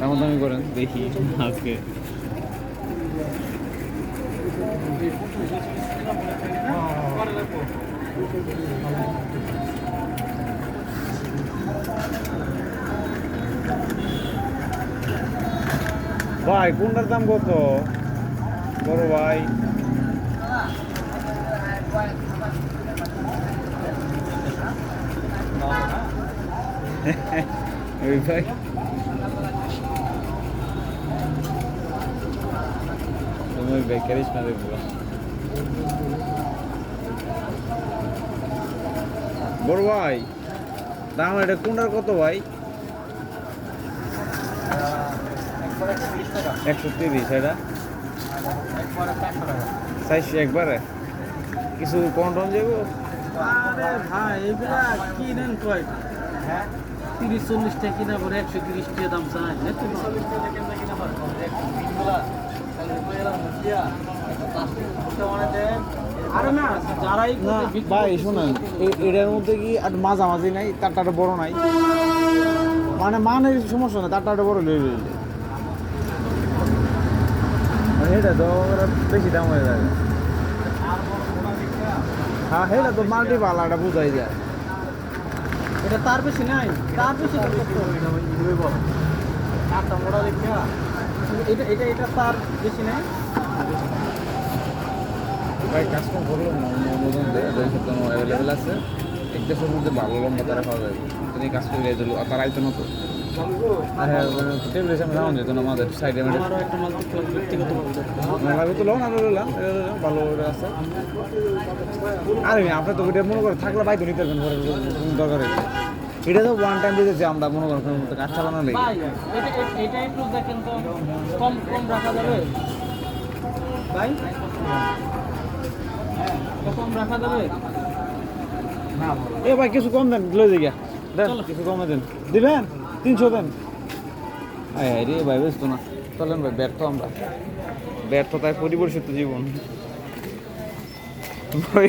দাম দামি করেন দেখি আজকে। ভাই কোনটার দাম কত? বড় ভাই। ভাই। ভাই করিস না বড় ভাই দাম এটা কোনটার কত ভাই? একশো তিরিশ এটা চারশো একবারে। কিছু কম টন যাব? আরে ভাই এগুলা কি নেন কয়? হ্যাঁ তিরিশ চল্লিশ টাকা কিনা পরে একশো তিরিশ টাকা দাম চায় ভাই শোনেন এটার মধ্যে কি আর মাঝামাঝি নাই? তারটা বড় নাই। মানে মানের সমস্যা নাই তারটা বড় লই মানে এটা তো বেশি দাম হয়ে যাবে হ্যাঁ এটা তো মাল্টি পালাটা বুঝাই যায়। এটা তার বেশি নাই তার বেশি এটা এটা এটা তার বেশি নাই। ভাই কাজ কম করলাম না? অন্য অনুদান দেয় ওদের সাথে অ্যাভেলেবেল আছে। এক দেশের মধ্যে ভালো লম্বা তারা পাওয়া যায়। তুমি কাজ করে দিল আর তারা আইতো না তো হ্যাঁ টেবিলের সামনে দাম যেত না আমাদের সাইডে মানে ব্যক্তিগত তো লোন আরও নিলাম ভালো আছে। আরে আপনি তো এটা মনে করেন থাকলে বাইক নিতে পারবেন দরকার হয়েছে এটা তো ওয়ান টাইম দিতেছি আমরা মনে করেন কাজ চালানো লেগে এটা এটা- এটা একটু দেখেন তো কম কম রাখা যাবে। ভাই? কম রাখা যাবে এ ভাই কিছু কম দেন লই দিকে দেন। কিছু কমে দেন। দিবেন তিনশো দেন। আয় রে ভাই ব্যস্ত না। চলেন ভাই ব্যর্থ আমরা। ব্যর্থতায় পরিবর্তিত জীবন। ভাই